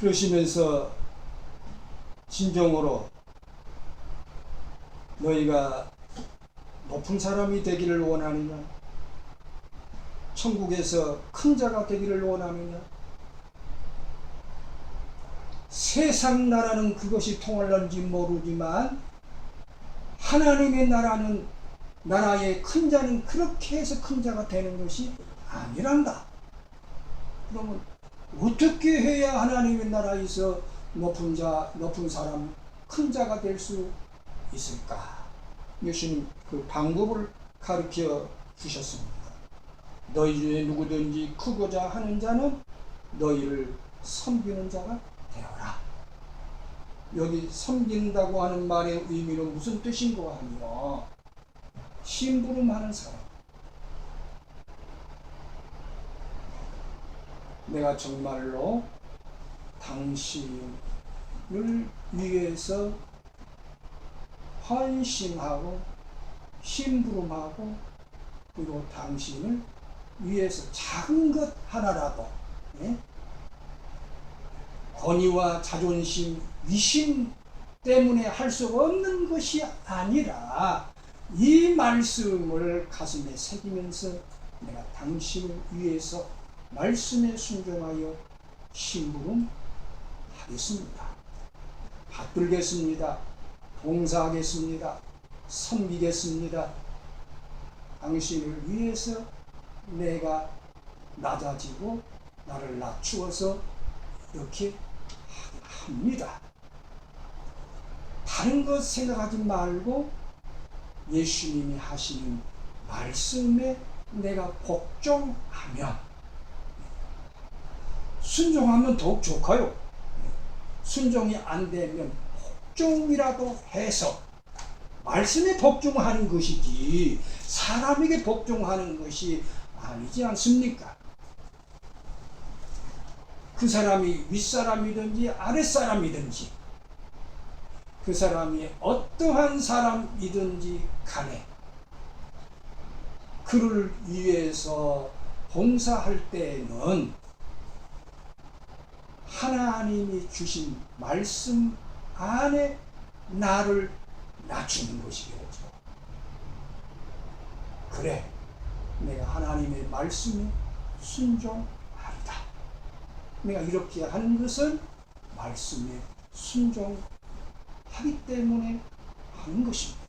그러시면서 진정으로 너희가 높은 사람이 되기를 원하느냐? 천국에서 큰 자가 되기를 원하느냐? 세상 나라는 그것이 통할런지 모르지만 하나님의 나라는 나라의 큰 자는 그렇게 해서 큰 자가 되는 것이 아니란다. 그러면 어떻게 해야 하나님의 나라에서 높은 자, 높은 사람, 큰 자가 될 수 있을까? 예수님 그 방법을 가르쳐 주셨습니다. 너희 중에 누구든지 크고자 하는 자는 너희를 섬기는 자가 되어라. 여기 섬긴다고 하는 말의 의미는 무슨 뜻인가 하면 심부름하는 사람. 내가 정말로 당신을 위해서 헌신하고 심부름하고 그리고 당신을 위해서 작은 것 하나라도 예? 권위와 자존심, 위심 때문에 할 수 없는 것이 아니라 이 말씀을 가슴에 새기면서 내가 당신을 위해서 말씀에 순종하여 심부름하겠습니다. 받들겠습니다. 봉사하겠습니다. 섬기겠습니다. 당신을 위해서 내가 낮아지고 나를 낮추어서 이렇게 합니다. 다른 것 생각하지 말고 예수님이 하시는 말씀에 내가 복종하면 순종하면 더욱 좋아요. 순종이 안 되면 복종이라도 해서 말씀에 복종하는 것이지 사람에게 복종하는 것이 아니지 않습니까? 그 사람이 윗사람이든지 아랫사람이든지 그 사람이 어떠한 사람이든지 간에 그를 위해서 봉사할 때는 하나님이 주신 말씀 안에 나를 낮추는 것이겠죠. 그래, 내가 하나님의 말씀에 순종하리다. 내가 이렇게 하는 것은 말씀에 순종하기 때문에 하는 것입니다.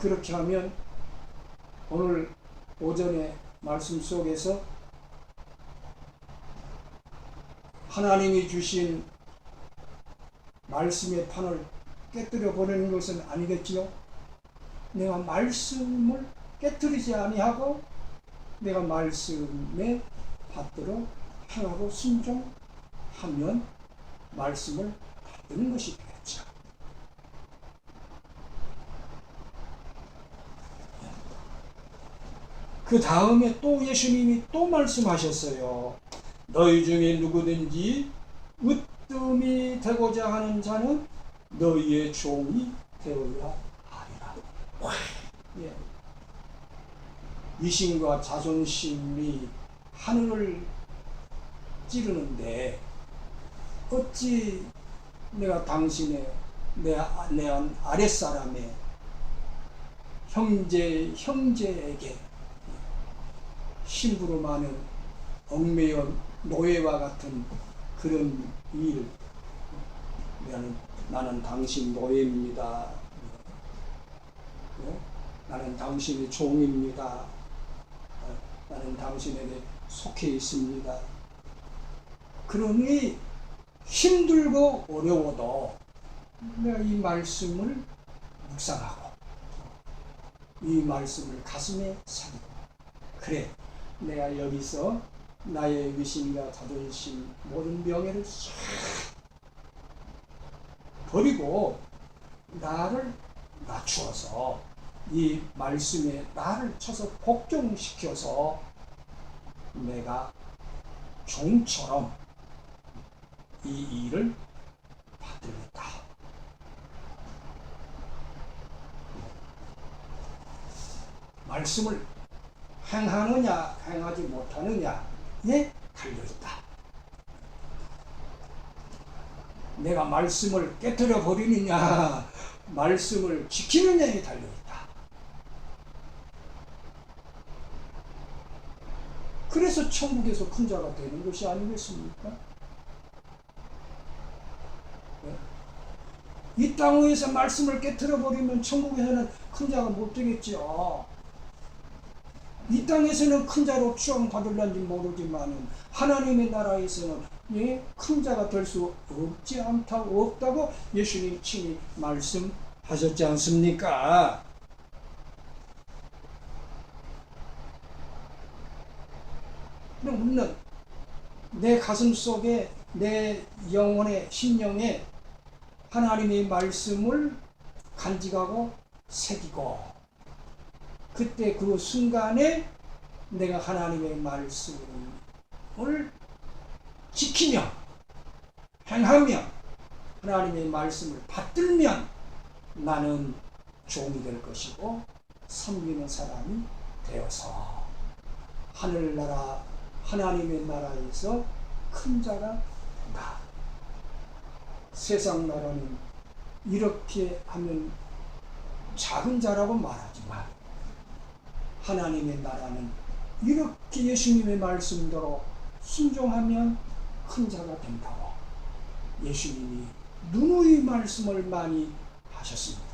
그렇게 하면 오늘 오전에 말씀 속에서 하나님이 주신 말씀의 판을 깨뜨려 보내는 것은 아니겠지요. 내가 말씀을 깨뜨리지 아니하고 내가 말씀에 받들어 행하고 순종하면 말씀을 받드는 것이 되겠죠. 그 다음에 또 예수님이 또 말씀하셨어요. 너희 중에 누구든지 으뜸이 되고자 하는 자는 너희의 종이 되어야 하리라. 예. 위신과 자존심이 하늘을 찌르는데 어찌 내가 당신의 내, 내 아랫사람의 형제 형제에게 심부름하는 얽매여 노예와 같은 그런 일 나는, 나는 당신 노예입니다. 네? 나는 당신의 종입니다. 어, 나는 당신에게 속해 있습니다. 그러니 힘들고 어려워도 내가 이 말씀을 묵상하고 이 말씀을 가슴에 새기고 그래 내가 여기서 나의 위신과 자존심 모든 명예를 싹 버리고 나를 낮추어서 이 말씀에 나를 쳐서 복종시켜서 내가 종처럼 이 일을 받들겠다. 말씀을 행하느냐 행하지 못하느냐에 달려있다. 내가 말씀을 깨뜨려 버리느냐 말씀을 지키느냐에 달려있다. 그래서 천국에서 큰 자가 되는 것이 아니겠습니까? 네? 이 땅에서 말씀을 깨뜨려 버리면 천국에서는 큰 자가 못 되겠죠. 이 땅에서는 큰 자로 추앙 받을런지 모르지만 하나님의 나라에서는 예, 큰 자가 될 수 없지 않다 없다고 예수님 친히 말씀하셨지 않습니까? 그럼 우리는 내 가슴 속에 내 영혼의 심령에 하나님의 말씀을 간직하고 새기고 그때 그 순간에 내가 하나님의 말씀을 지키며 행하며 하나님의 말씀을 받들면 나는 종이 될 것이고 섬기는 사람이 되어서 하늘나라 하나님의 나라에서 큰 자가 된다. 세상 나라는 이렇게 하면 작은 자라고 말하지만 하나님의 나라는 이렇게 예수님의 말씀대로 순종하면 큰 자가 된다고 예수님이 누누이 말씀을 많이 하셨습니다.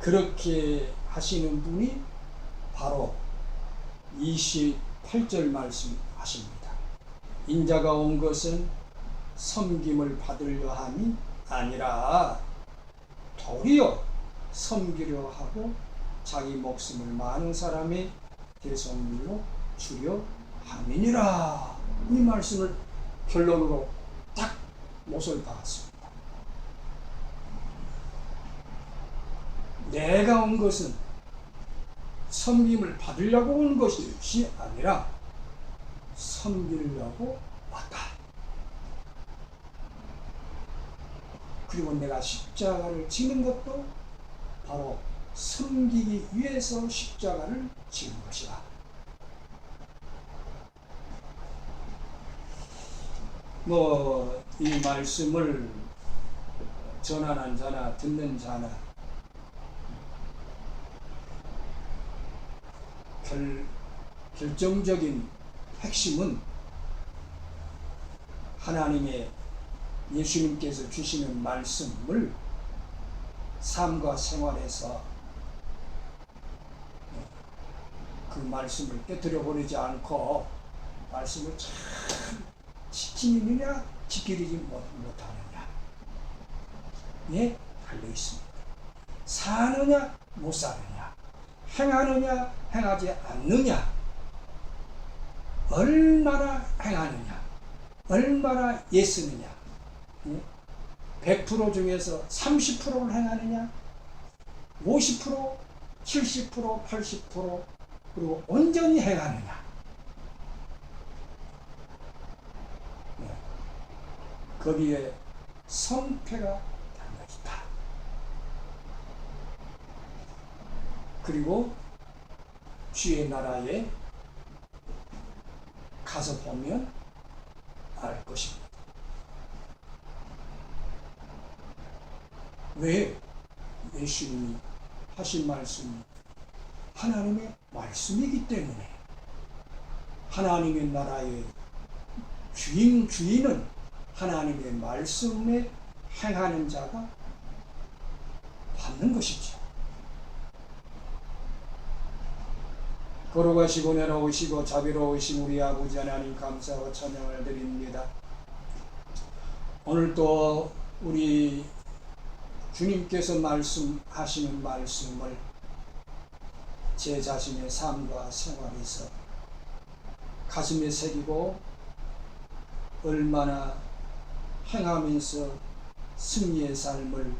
그렇게 하시는 분이 바로 28절 말씀하십니다. 인자가 온 것은 섬김을 받으려 함이 아니라 도리어 섬기려 하고 자기 목숨을 많은 사람의 대성물로 주려 함이니라. 이 말씀을 결론으로 딱 못을 박았습니다. 내가 온 것은 섬김을 받으려고 온 것이 아니라 섬기려고 왔다. 그리고 내가 십자가를 지는 것도 바로 섬기기 위해서 십자가를 지은 것이다. 뭐, 이 말씀을 전하는 자나 듣는 자나 결, 결정적인 핵심은 하나님의 예수님께서 주시는 말씀을 삶과 생활에서 그 말씀을 깨뜨려 버리지 않고 말씀을 잘 지키느냐 지키지 못하느냐. 예? 달려 있습니다. 사느냐 못 사느냐. 행하느냐 행하지 않느냐. 얼마나 행하느냐. 얼마나 예쓰느냐 100% 중에서 30%를 행하느냐 50% 70% 80% 그리고 온전히 행하느냐 네. 거기에 성패가 담겨 있다 그리고 주의 나라에 가서 보면 알 것입니다. 왜 예수님이 하신 말씀이 하나님의 말씀이기 때문에 하나님의 나라의 주인 주인은 하나님의 말씀에 행하는 자가 받는 것이죠. 걸어가시고 내려오시고 자비로우신 우리 아버지 하나님 감사와 찬양을 드립니다. 오늘 또 우리 주님께서 말씀하시는 말씀을 제 자신의 삶과 생활에서 가슴에 새기고 얼마나 행하면서 승리의 삶을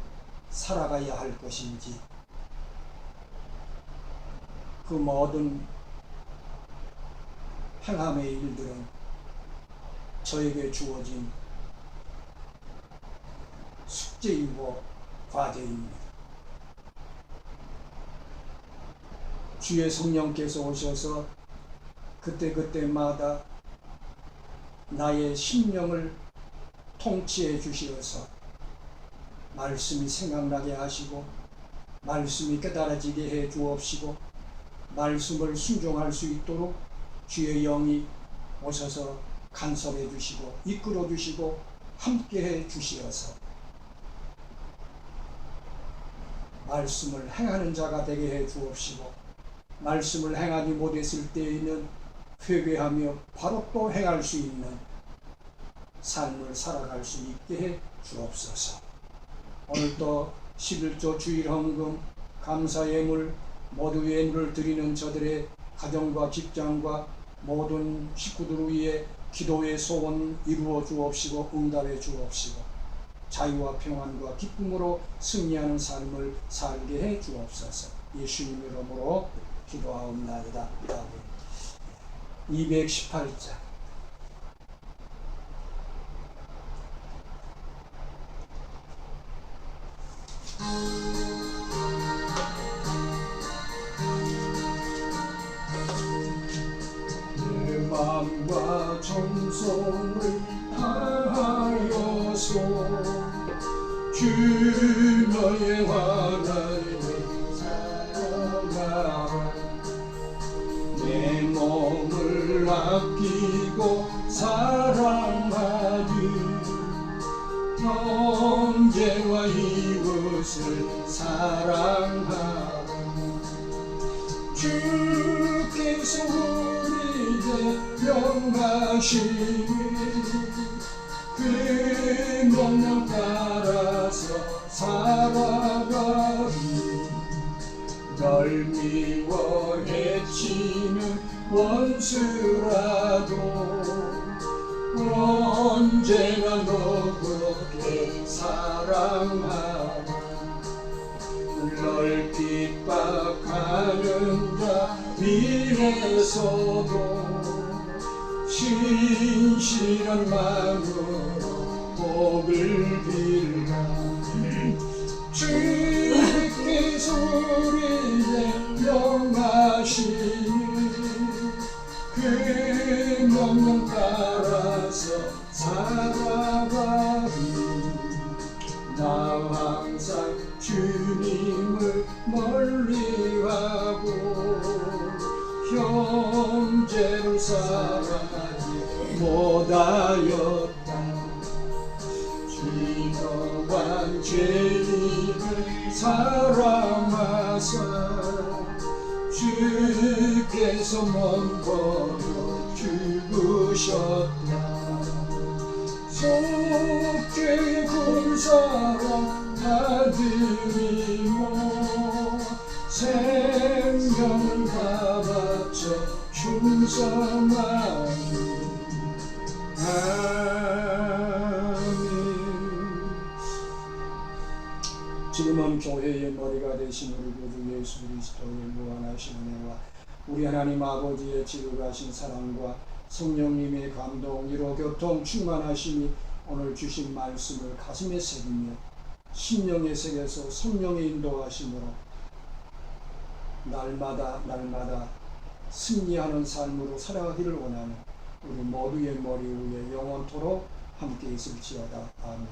살아가야 할 것인지 그 모든 행함의 일들은 저에게 주어진 숙제이고 과제입니다. 주의 성령께서 오셔서 그때그때마다 나의 심령을 통치해 주시어서 말씀이 생각나게 하시고 말씀이 깨달아지게 해 주옵시고 말씀을 순종할 수 있도록 주의 영이 오셔서 간섭해 주시고 이끌어 주시고 함께 해 주시어서 말씀을 행하는 자가 되게 해 주옵시고 말씀을 행하지 못했을 때에는 회개하며 바로 또 행할 수 있는 삶을 살아갈 수 있게 해 주옵소서. 오늘도 11조 주일 헌금 감사 예물 모두 예물을 드리는 저들의 가정과 직장과 모든 식구들 위해 기도의 소원 이루어 주옵시고 응답해 주옵시고 자유와 평안과 기쁨으로 승리하는 삶을 살게 해 주옵소서. 예수님 이름으로 기도하옵나이다. 아멘. 218장 내 마음과 정성을 다하여서 주 너의 사랑하라. 내 몸을 아끼고 사랑하니 형제와 이웃을 사랑하라. 주께서 우리에게 명하시니 그 명령 따라서 살아가리. 널 미워 해치는 원수라도 언제나 너 그렇게 사랑하라 널 핍박하는 자 위에서도 신실한 마음으로 복을 빌라. 주께서 우리의 명하시니 그 명령 따라서 살아가리. 나 항상 주님을 멀리하고 형제를 사랑하지 못하였다. 지도한 죄인을 사랑하사 주께서 먼거로 죽으셨다 되신 우리 구주 예수 그리스도의 무한하신 은혜와 우리 하나님 아버지의 지극하신 사랑과 성령님의 감동 이로 교통 충만하심이 오늘 주신 말씀을 가슴에 새기며 심령에 새겨서 성령의 인도하심으로 날마다 날마다 승리하는 삶으로 살아가기를 원하는 우리 모두의 머리 위에 영원토록 함께 있을지어다. 아멘.